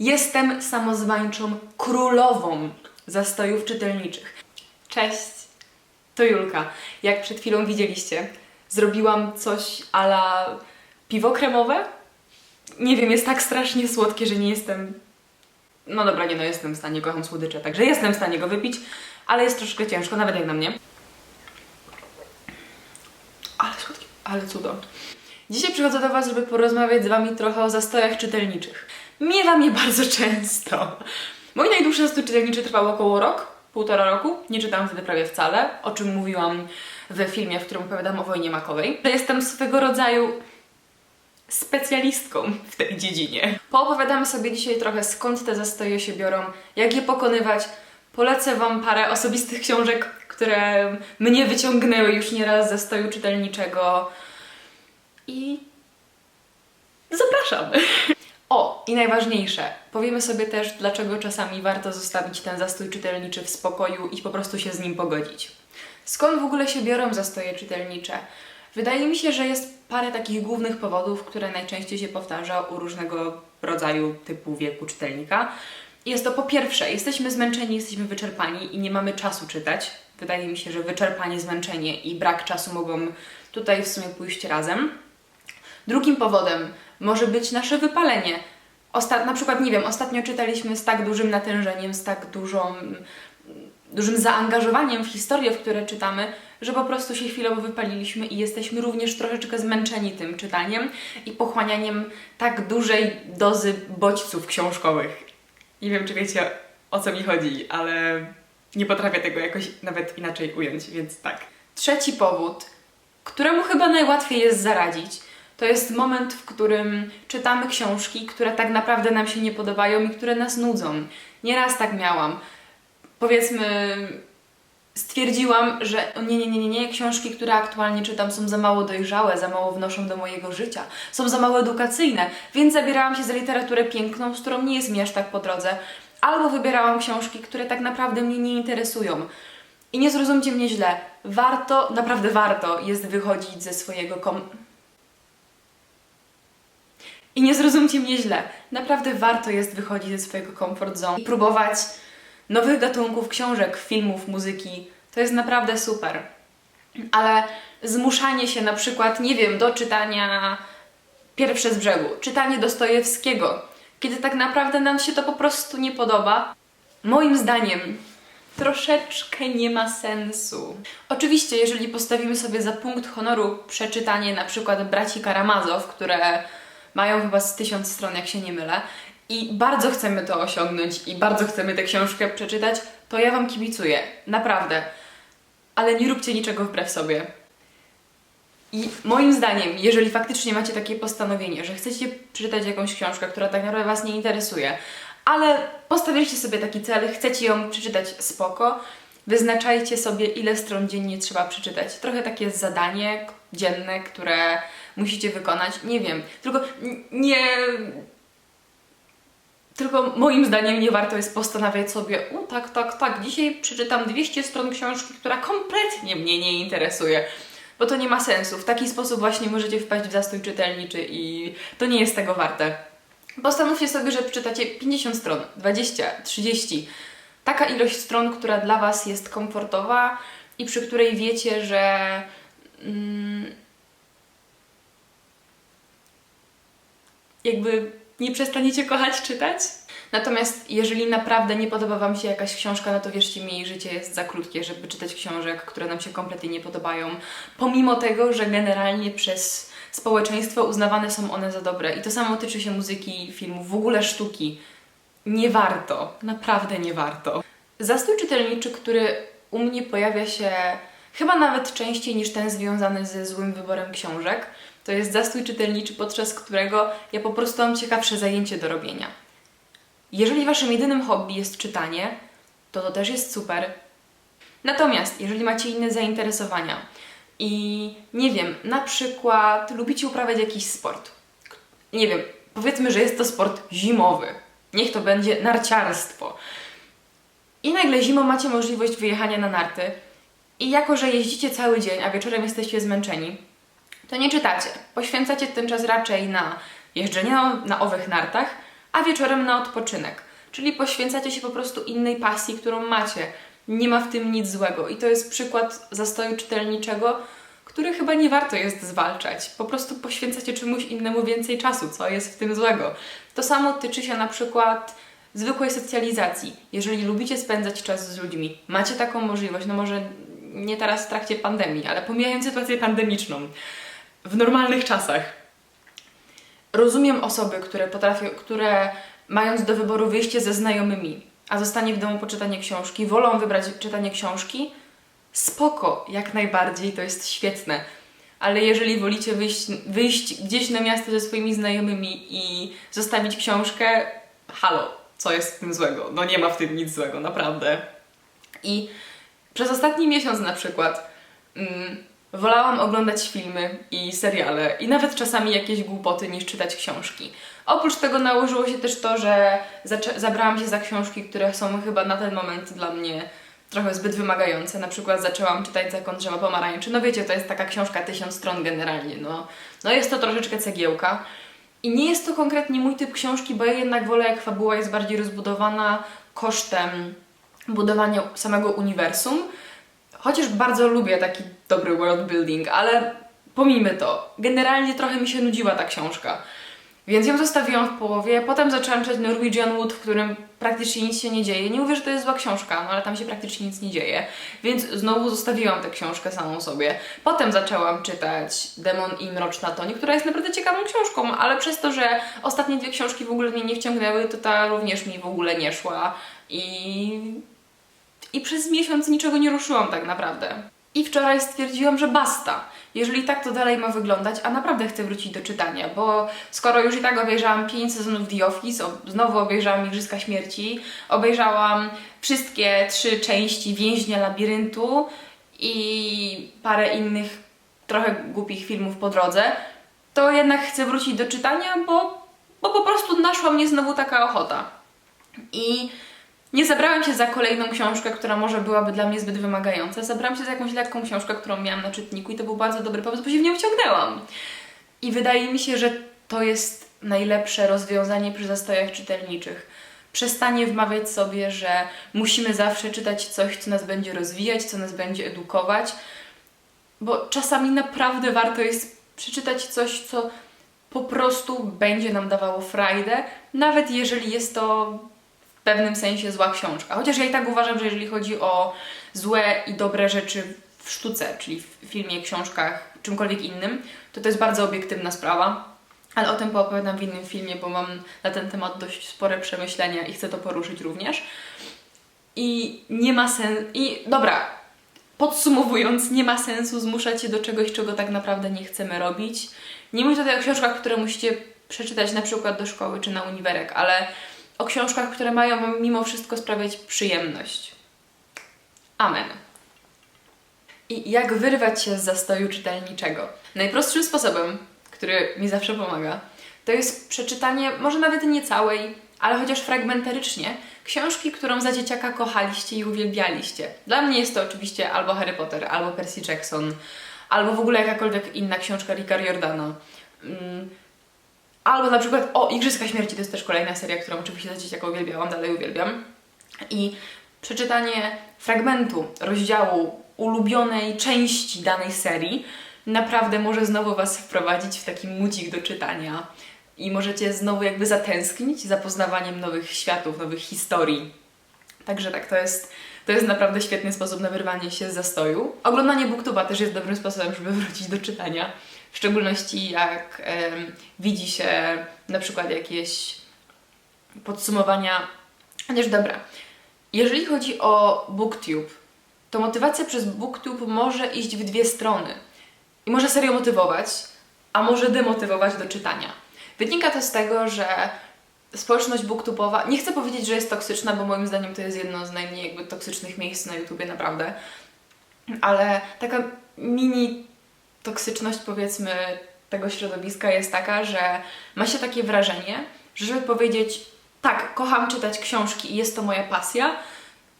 Jestem samozwańczą królową zastojów czytelniczych. Cześć, to Julka. Jak przed chwilą widzieliście, zrobiłam coś ala piwo kremowe. Nie wiem, jest tak strasznie słodkie, że nie jestem. No dobra, nie no, jestem w stanie, kocham słodycze, także jestem w stanie go wypić, ale jest troszkę ciężko, nawet jak na mnie. Ale słodkie, ale cudo. Dzisiaj przychodzę do Was, żeby porozmawiać z Wami trochę o zastojach czytelniczych. Miewam je bardzo często. Mój najdłuższy zastój czytelniczy trwał około rok, półtora roku. Nie czytałam wtedy prawie wcale, o czym mówiłam w filmie, w którym opowiadam o wojnie makowej. Jestem swego rodzaju specjalistką w tej dziedzinie. Poopowiadamy sobie dzisiaj trochę skąd te zastoje się biorą, jak je pokonywać. Polecę Wam parę osobistych książek, które mnie wyciągnęły już nieraz z zastoju czytelniczego. I zapraszam. O, i najważniejsze, powiemy sobie też, dlaczego czasami warto zostawić ten zastój czytelniczy w spokoju i po prostu się z nim pogodzić. Skąd w ogóle się biorą zastoje czytelnicze? Wydaje mi się, że jest parę takich głównych powodów, które najczęściej się powtarza u różnego rodzaju typu wieku czytelnika. Jest to po pierwsze, jesteśmy zmęczeni, jesteśmy wyczerpani i nie mamy czasu czytać. Wydaje mi się, że wyczerpanie, zmęczenie i brak czasu mogą tutaj w sumie pójść razem. Drugim powodem może być nasze wypalenie. Osta- na przykład, nie wiem, ostatnio czytaliśmy z tak dużym natężeniem, z tak dużą, dużym zaangażowaniem w historię, w które czytamy, że po prostu się chwilowo wypaliliśmy i jesteśmy również troszeczkę zmęczeni tym czytaniem i pochłanianiem tak dużej dozy bodźców książkowych. Nie wiem, czy wiecie o co mi chodzi, ale nie potrafię tego jakoś nawet inaczej ująć, więc tak. Trzeci powód, któremu chyba najłatwiej jest zaradzić, to jest moment, w którym czytamy książki, które tak naprawdę nam się nie podobają i które nas nudzą. Nieraz tak miałam. Powiedzmy, stwierdziłam, że nie, nie, nie, nie, nie, książki, które aktualnie czytam są za mało dojrzałe, za mało wnoszą do mojego życia, są za mało edukacyjne, więc zabierałam się za literaturę piękną, z którą nie jest mi aż tak po drodze, albo wybierałam książki, które tak naprawdę mnie nie interesują. I nie zrozumcie mnie źle, warto, naprawdę warto jest wychodzić ze swojego kom... I nie zrozumcie mnie źle, naprawdę warto jest wychodzić ze swojego comfort zone i próbować nowych gatunków książek, filmów, muzyki. To jest naprawdę super. Ale zmuszanie się na przykład, nie wiem, do czytania pierwsze z brzegu, czytanie Dostojewskiego, kiedy tak naprawdę nam się to po prostu nie podoba, moim zdaniem troszeczkę nie ma sensu. Oczywiście, jeżeli postawimy sobie za punkt honoru przeczytanie na przykład braci Karamazow, które mają chyba z tysiąc stron, jak się nie mylę, i bardzo chcemy to osiągnąć i bardzo chcemy tę książkę przeczytać, to ja Wam kibicuję. Naprawdę. Ale nie róbcie niczego wbrew sobie. I moim zdaniem, jeżeli faktycznie macie takie postanowienie, że chcecie przeczytać jakąś książkę, która tak naprawdę Was nie interesuje, ale postawiliście sobie taki cel, chcecie ją przeczytać spoko, wyznaczajcie sobie, ile stron dziennie trzeba przeczytać. Trochę takie zadanie dzienne, które musicie wykonać. Nie wiem, tylko nie. Tylko moim zdaniem nie warto jest postanawiać sobie, u tak, tak, tak, dzisiaj przeczytam 200 stron książki, która kompletnie mnie nie interesuje. Bo to nie ma sensu. W taki sposób właśnie możecie wpaść w zastój czytelniczy i to nie jest tego warte. Postanówcie sobie, że przeczytacie 50 stron, 20, 30. Taka ilość stron, która dla Was jest komfortowa i przy której wiecie, że jakby nie przestaniecie kochać czytać. Natomiast jeżeli naprawdę nie podoba Wam się jakaś książka, no to wierzcie mi, życie jest za krótkie, żeby czytać książek, które nam się kompletnie nie podobają. Pomimo tego, że generalnie przez społeczeństwo uznawane są one za dobre. I to samo tyczy się muzyki, filmów, w ogóle sztuki. Nie warto, naprawdę nie warto. Zastój czytelniczy, który u mnie pojawia się chyba nawet częściej niż ten związany ze złym wyborem książek, to jest zastój czytelniczy, podczas którego ja po prostu mam ciekawsze zajęcie do robienia. Jeżeli waszym jedynym hobby jest czytanie, to to też jest super. Natomiast jeżeli macie inne zainteresowania i nie wiem, na przykład lubicie uprawiać jakiś sport, nie wiem, powiedzmy, że jest to sport zimowy, niech to będzie narciarstwo. I nagle zimą macie możliwość wyjechania na narty i jako, że jeździcie cały dzień, a wieczorem jesteście zmęczeni, to nie czytacie. Poświęcacie ten czas raczej na jeżdżenie na, owych nartach, a wieczorem na odpoczynek. Czyli poświęcacie się po prostu innej pasji, którą macie. Nie ma w tym nic złego. I to jest przykład zastoju czytelniczego, który chyba nie warto jest zwalczać. Po prostu poświęcacie czemuś innemu więcej czasu, co jest w tym złego. To samo tyczy się na przykład zwykłej socjalizacji. Jeżeli lubicie spędzać czas z ludźmi, macie taką możliwość, no może nie teraz w trakcie pandemii, ale pomijając sytuację pandemiczną, w normalnych czasach. Rozumiem osoby, które potrafią, które mając do wyboru wyjście ze znajomymi, a zostanie w domu poczytanie książki, wolą wybrać czytanie książki, spoko, jak najbardziej, to jest świetne. Ale jeżeli wolicie wyjść, wyjść gdzieś na miasto ze swoimi znajomymi i zostawić książkę, halo, co jest w tym złego? No nie ma w tym nic złego, naprawdę. I przez ostatni miesiąc na przykład mm, wolałam oglądać filmy i seriale i nawet czasami jakieś głupoty niż czytać książki. Oprócz tego nałożyło się też to, że zabrałam się za książki, które są chyba na ten moment dla mnie trochę zbyt wymagające. Na przykład zaczęłam czytać Zakon Drzewa Pomarańczy. No wiecie, to jest taka książka tysiąc stron generalnie. No, no jest to troszeczkę cegiełka. I nie jest to konkretnie mój typ książki, bo ja jednak wolę, jak fabuła jest bardziej rozbudowana kosztem budowania samego uniwersum. Chociaż bardzo lubię taki dobry world building, ale pomijmy to. Generalnie trochę mi się nudziła ta książka. Więc ją zostawiłam w połowie, potem zaczęłam czytać Norwegian Wood, w którym praktycznie nic się nie dzieje. Nie mówię, że to jest zła książka, no ale tam się praktycznie nic nie dzieje. Więc znowu zostawiłam tę książkę samą sobie. Potem zaczęłam czytać Demon i Mroczna Toń, która jest naprawdę ciekawą książką, ale przez to, że ostatnie dwie książki w ogóle mnie nie wciągnęły, to ta również mi w ogóle nie szła. I i przez miesiąc niczego nie ruszyłam tak naprawdę. I wczoraj stwierdziłam, że basta. Jeżeli tak to dalej ma wyglądać, a naprawdę chcę wrócić do czytania, bo skoro już i tak obejrzałam 5 sezonów The Office, znowu obejrzałam Igrzyska Śmierci, obejrzałam wszystkie trzy części Więźnia Labiryntu i parę innych trochę głupich filmów po drodze, to jednak chcę wrócić do czytania, bo, bo po prostu naszła mnie znowu taka ochota. I nie zabrałam się za kolejną książkę, która może byłaby dla mnie zbyt wymagająca. Zabrałam się za jakąś lekką książkę, którą miałam na czytniku i to był bardzo dobry pomysł, bo się w nią wciągnęłam. I wydaje mi się, że to jest najlepsze rozwiązanie przy zastojach czytelniczych. Przestanie wmawiać sobie, że musimy zawsze czytać coś, co nas będzie rozwijać, co nas będzie edukować, bo czasami naprawdę warto jest przeczytać coś, co po prostu będzie nam dawało frajdę, nawet jeżeli jest to pewnym sensie zła książka. Chociaż ja i tak uważam, że jeżeli chodzi o złe i dobre rzeczy w sztuce, czyli w filmie, książkach, czymkolwiek innym, to to jest bardzo obiektywna sprawa. Ale o tym poopowiadam w innym filmie, bo mam na ten temat dość spore przemyślenia i chcę to poruszyć również. I nie ma sensu. I dobra, podsumowując, nie ma sensu zmuszać się do czegoś, czego tak naprawdę nie chcemy robić. Nie mówię tutaj o książkach, które musicie przeczytać na przykład do szkoły czy na uniwerek, ale o książkach, które mają Wam mimo wszystko sprawiać przyjemność. Amen. I jak wyrwać się z zastoju czytelniczego? Najprostszym sposobem, który mi zawsze pomaga, to jest przeczytanie, może nawet nie całej, ale chociaż fragmentarycznie, książki, którą za dzieciaka kochaliście i uwielbialiście. Dla mnie jest to oczywiście albo Harry Potter, albo Percy Jackson, albo w ogóle jakakolwiek inna książka Ricka Riordana. Mm, Albo na przykład, o, Igrzyska Śmierci to jest też kolejna seria, którą oczywiście za dzieciaka uwielbiałam, dalej uwielbiam. I przeczytanie fragmentu, rozdziału ulubionej części danej serii naprawdę może znowu Was wprowadzić w taki mucik do czytania i możecie znowu jakby zatęsknić za poznawaniem nowych światów, nowych historii. Także tak, to jest, to jest naprawdę świetny sposób na wyrwanie się z zastoju. Oglądanie booktuba też jest dobrym sposobem, żeby wrócić do czytania. W szczególności jak widzi się na przykład jakieś podsumowania. Chociaż dobra, jeżeli chodzi o booktube, to motywacja przez booktube może iść w dwie strony. I może serio motywować, a może demotywować do czytania. Wynika to z tego, że społeczność booktubowa, nie chcę powiedzieć, że jest toksyczna, bo moim zdaniem to jest jedno z najmniej jakby toksycznych miejsc na YouTubie, naprawdę. Ale taka mini toksyczność, powiedzmy, tego środowiska jest taka, że ma się takie wrażenie, że żeby powiedzieć, tak, kocham czytać książki i jest to moja pasja,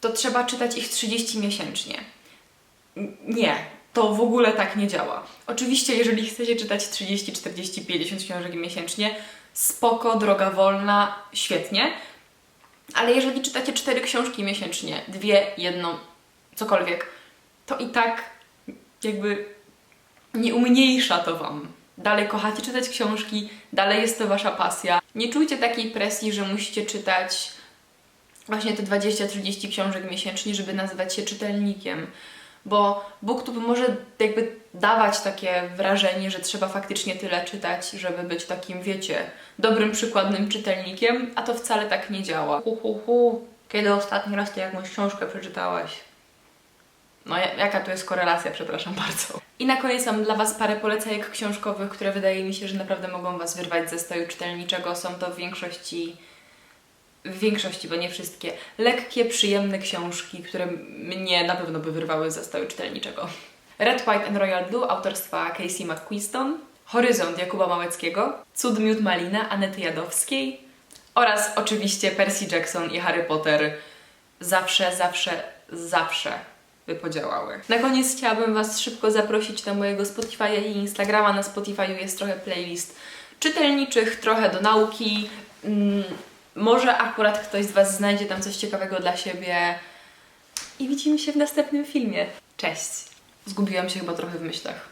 to trzeba czytać ich 30 miesięcznie. Nie, to w ogóle tak nie działa. Oczywiście, jeżeli chcecie czytać 30, 40, 50 książek miesięcznie, spoko, droga wolna, świetnie. Ale jeżeli czytacie cztery książki miesięcznie, dwie, jedną, cokolwiek, to i tak jakby nie umniejsza to Wam. Dalej kochacie czytać książki, dalej jest to Wasza pasja. Nie czujcie takiej presji, że musicie czytać właśnie te 20-30 książek miesięcznie, żeby nazywać się czytelnikiem. Bo BookTube może jakby dawać takie wrażenie, że trzeba faktycznie tyle czytać, żeby być takim, wiecie, dobrym, przykładnym czytelnikiem, a to wcale tak nie działa. Hu, hu, hu. Kiedy ostatni raz ty jakąś książkę przeczytałaś? No, ja- jaka tu jest korelacja, przepraszam bardzo. I na koniec mam dla Was parę polecajek książkowych, które wydaje mi się, że naprawdę mogą Was wyrwać ze stoju czytelniczego. Są to w większości, w większości, bo nie wszystkie, lekkie, przyjemne książki, które mnie na pewno by wyrwały ze stoju czytelniczego. Red, White and Royal Blue autorstwa Casey McQuiston, Horyzont Jakuba Małeckiego, Cud Miód Malina Anety Jadowskiej oraz oczywiście Percy Jackson i Harry Potter zawsze, zawsze, zawsze podziałały. Na koniec chciałabym Was szybko zaprosić na mojego Spotify'a i Instagrama. Na Spotify'u jest trochę playlist czytelniczych, trochę do nauki. Mm, może akurat ktoś z Was znajdzie tam coś ciekawego dla siebie. I widzimy się w następnym filmie. Cześć! Zgubiłam się chyba trochę w myślach.